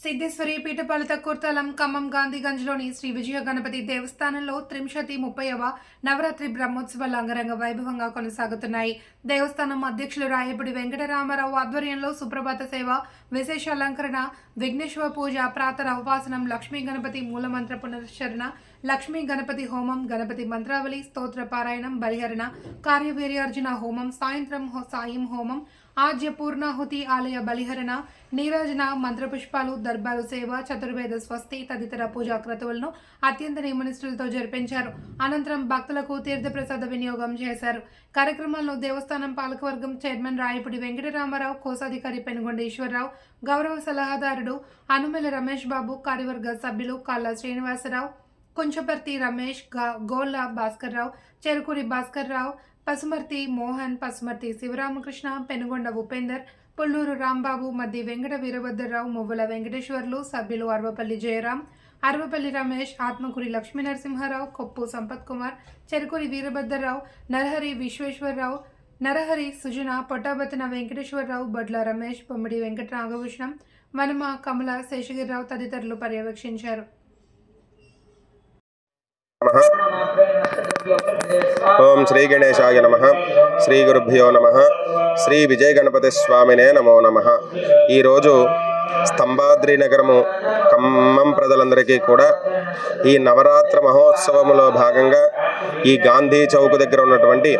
సిద్ధేశ్వరి పీఠపాలిత కుర్తలం ఖమ్మం గాంధీగంజ్లోని శ్రీ విజయ గణపతి దేవస్థానంలో త్రింశతి ముప్పైవ నవరాత్రి బ్రహ్మోత్సవాలు అంగరంగ వైభవంగా కొనసాగుతున్నాయి. దేవస్థానం అధ్యక్షులు రాయపూడి వెంకటరామారావు ఆధ్వర్యంలో సుప్రభాత సేవ విశేష అలంకరణ విఘ్నేశ్వర పూజ ప్రాతర ఉపాసనం లక్ష్మీ గణపతి మూలమంత్ర పునశ్చరణ లక్ష్మీ గణపతి హోమం గణపతి మంత్రావళి స్తోత్ర పారాయణం బలిహరణ కార్యవీర్యార్జున హోమం సాయంత్రం సాయం హోమం ఆద్య పూర్ణాహుతి ఆలయ బలిహరణ నీరాజన మంత్రపుష్పాలు దర్బారు సేవ చతుర్వేద స్వస్తి తదితర పూజా క్రతువులను అత్యంత నియమనిష్ఠులతో జరిపించారు. అనంతరం భక్తులకు తీర్థప్రసాద వినియోగం చేశారు. కార్యక్రమంలో దేవస్థానం పాలకవర్గం చైర్మన్ రాయపుడి వెంకటరామారావు కోశాధికారి పెనుగొండ ఈశ్వరరావు గౌరవ సలహాదారుడు అనుమల రమేష్ బాబు కార్యవర్గ సభ్యులు కల్లా శ్రీనివాసరావు కొంచెపర్తి రమేష్ గా- గోళ్ళ భాస్కర్రావు చెరుకూరి భాస్కర్రావు పసుమర్తి మోహన్ పసుమర్తి శివరామకృష్ణ పెనుగొండ ఉపేందర్ పుల్లూరు రాంబాబు మద్ది వెంకట వీరభద్రరావు మువ్వల వెంకటేశ్వర్లు సభ్యులు అర్వపల్లి జయరాం అరవపల్లి రమేష్ ఆత్మకూరి లక్ష్మీ నరసింహారావు కొప్పు సంపత్ కుమార్ చెరుకూరి వీరభద్రరావు నరహరి విశ్వేశ్వరరావు నరహరి సుజన పొట్టాబతిన వెంకటేశ్వరరావు బొడ్ల రమేష్ బొమ్మిడి వెంకట నాగభూషణం వనమ కమల శేషగిరిరావు తదితరులు పర్యవేక్షించారు. ఓం శ్రీ గణేశాయ నమ. శ్రీ గురుభ్యో నమ. శ్రీ విజయ గణపతి స్వామినే నమో నమ. ఈరోజు స్తంభాద్రి నగరము ఖమ్మం ప్రజలందరికీ కూడా ఈ నవరాత్ర మహోత్సవములో భాగంగా ఈ గాంధీ చౌక్ దగ్గర ఉన్నటువంటి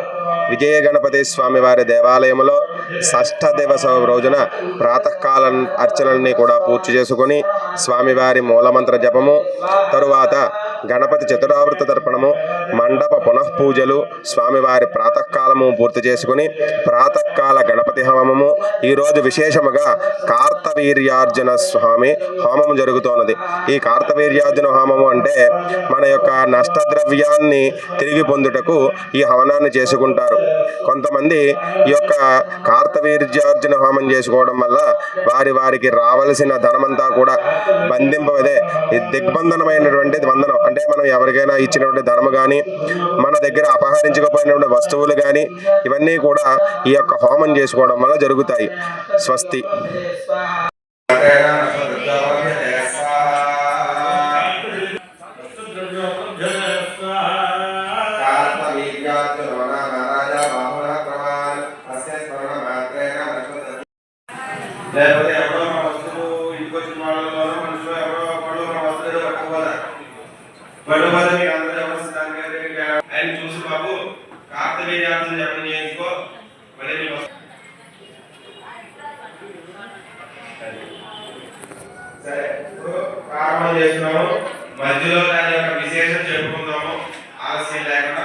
విజయ గణపతి స్వామి వారి దేవాలయంలో షష్ఠ దివస రోజున ప్రాతకాల అర్చనల్ని కూడా పూర్తి చేసుకొని స్వామివారి మూలమంత్ర జపము తరువాత గణపతి చతురావృత తర్పణము మండప పునఃపూజలు స్వామివారి ప్రాతకాలము పూర్తి చేసుకుని ప్రాతకాల గణపతి హోమము. ఈరోజు విశేషముగా కార్తవీర్యార్జున స్వామి హోమం జరుగుతున్నది. ఈ కార్తవీర్యార్జున హోమము అంటే మన యొక్క నష్టద్రవ్యాన్ని తిరిగి పొందుటకు ఈ హవనాన్ని చేసుకుంటారు. కొంతమంది ఈ యొక్క కార్తవీర్యార్జున హోమం చేసుకోవడం వల్ల వారి వారికి రావలసిన ధనమంతా కూడా బంధింపదే దిగ్బంధనమైనటువంటి బంధనం అంటే మనం ఎవరికైనా ఇచ్చినటువంటి ధనము కానీ మన దగ్గర అపహరించకపోయినటువంటి వస్తువులు కానీ ఇవన్నీ కూడా ఈ యొక్క హోమం చేసుకోవడం వల్ల జరుగుతాయి. స్వస్తి. లేకపోతే ఎవరో అమలు చేస్తున్నాము. మధ్యలో దాని యొక్క విశేషం చెప్పుకుందాము. ఆలస్యం లేకుండా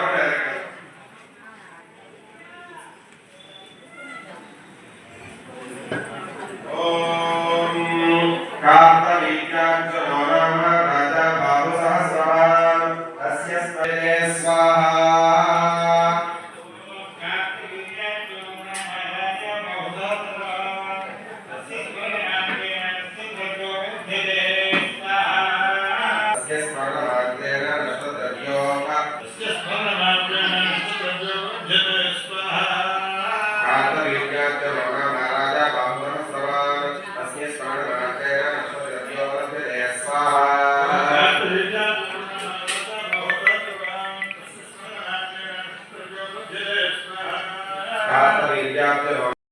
కార్తవీకాంచ రామ రాజా బాబు సహస్రవాన్ che gli